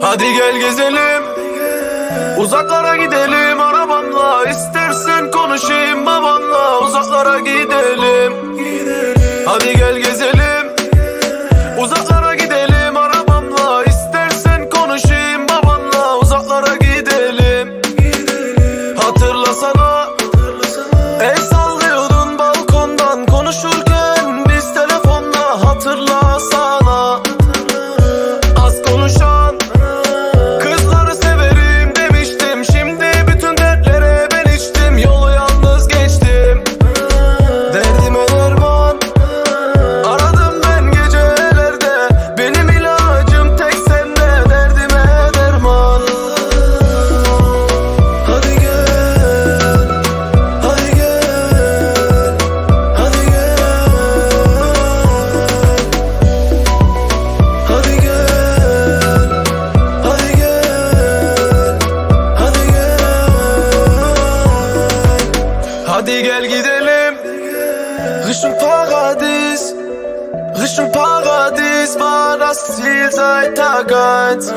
Hadi gel gezelim. Uzaklara gidelim. Arabamla İstersen konuşayım babanla Uzaklara gidelim. Hadi gel gezelim. Uzaklara gidelim. Arabamla İstersen konuşayım babanla Uzaklara gidelim. Hatırlasana. El sallıyordun balkondan Konuşurken. Biz telefonla Hatırlasana Hadi gel gidelim. Richtung Paradies Richtung Paradies war das Ziel seit Tag 1